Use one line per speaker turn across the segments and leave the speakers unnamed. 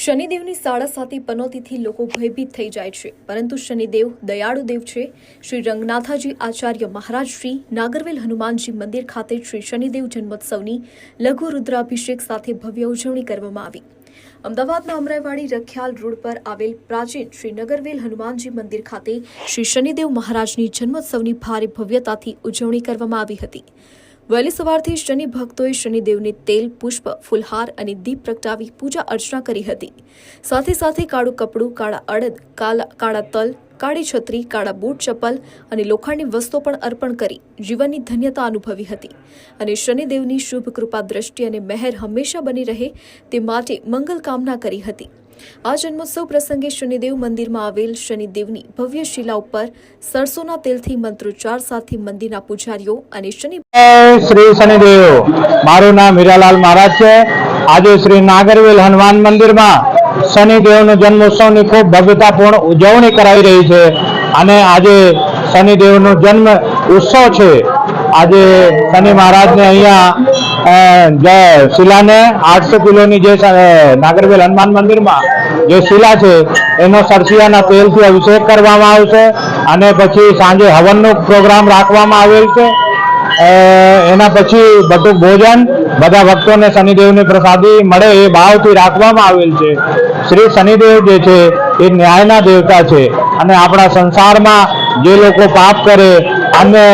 શનિદેવની સાડા સાતી પનોતીથી લોકો ભયભીત થઈ જાય છે. પરંતુ શનિદેવ દયાળુ દેવ છે. શ્રી રંગનાથાજી આચાર્ય મહારાજ શ્રી નાગરવેલ હનુમાનજી મંદિર ખાતે શ્રી શનિદેવ જન્મોત્સવની લઘુ રુદ્રાભિષેક સાથે ભવ્ય ઉજવણી કરવામાં આવી. અમદાવાદના અમરાઈવાડી રખિયાલ રોડ પર આવેલ પ્રાચીન શ્રી નગરવેલ હનુમાનજી મંદિર ખાતે શ્રી શનિદેવ મહારાજની જન્મોત્સવની ભારે ભવ્યતાથી ઉજવણી કરવામાં આવી હતી. વહેલી સવારથી શનિ ભક્તોએ શનિદેવને તેલ, પુષ્પ, ફુલહાર અને દીપ પ્રગટાવી પૂજા અર્ચના કરી હતી. સાથે સાથે કાળું કપડું, કાળા અડદ, કાલા, કાળા તલ, કાળી છત્રી, કાળા બૂટ, ચપ્પલ અને લોખંડની વસ્તુઓ પણ અર્પણ કરી જીવનની ધન્યતા અનુભવી હતી. અને શનિદેવની શુભ કૃપા દ્રષ્ટિ અને મહેર હંમેશા બની રહે તે માટે મંગલ કામના કરી હતી. આ જન્મોત્સવ પ્રસંગે શનિદેવ મંદિરમાં આવેલ શનિદેવની ભવ્ય શિલા ઉપર સરસોના તેલથી મંત્રોચ્ચાર સાથે મંદિરના પૂજારીઓ અને શનિ
શ્રી શનિદેવ. મારું નામ હીરાલાલ મહારાજ છે. આજે શ્રી નાગરવેલ હનુમાન મંદિરમાં શનિદેવનો જન્મોત્સવની ખૂબ ભવ્યતાપૂર્ણ ઉજવણી કરાઈ રહી છે. અને આજે શનિદેવનો જન્મ ઉત્સવ છે. આજે શનિ મહારાજને અહીંયા જે શિલાને આઠસો કિલોની જે નાગરવેલ હનુમાન મંદિરમાં જે શિલા છે, એનો સરસિયાના તેલથી અભિષેક કરવામાં આવશે અને પછી સાંજે હવનનો પ્રોગ્રામ રાખવામાં આવેલ છે. એના પછી બધું ભોજન બધા ભક્તોને શનિદેવની પ્રસાદી મળે એ ભાવથી રાખવામાં આવેલ છે. શ્રી શનિદેવ જે છે, એ ન્યાયના દેવતા છે અને આપણા સંસારમાં જે લોકો પાપ કરે અને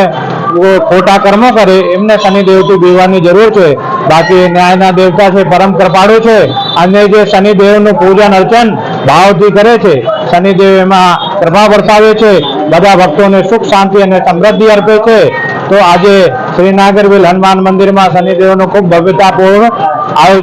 ખોટા કર્મો કરે, એમને શનિદેવથી દેવાની જરૂર છે. બાકી ન્યાયના દેવતા છે, પરમ કૃપાળુ છે. અને જે શનિદેવનું પૂજન અર્ચન ભાવથી કરે છે, શનિદેવ એમાં કૃપા વરસાવે છે, બધા ભક્તોને સુખ, શાંતિ અને સમૃદ્ધિ અર્પે છે. તો આજે શ્રી નાગરવેલ હનુમાન મંદિરમાં શનિદેવનું ખૂબ ભવ્યતાપૂર્ણ આયોજન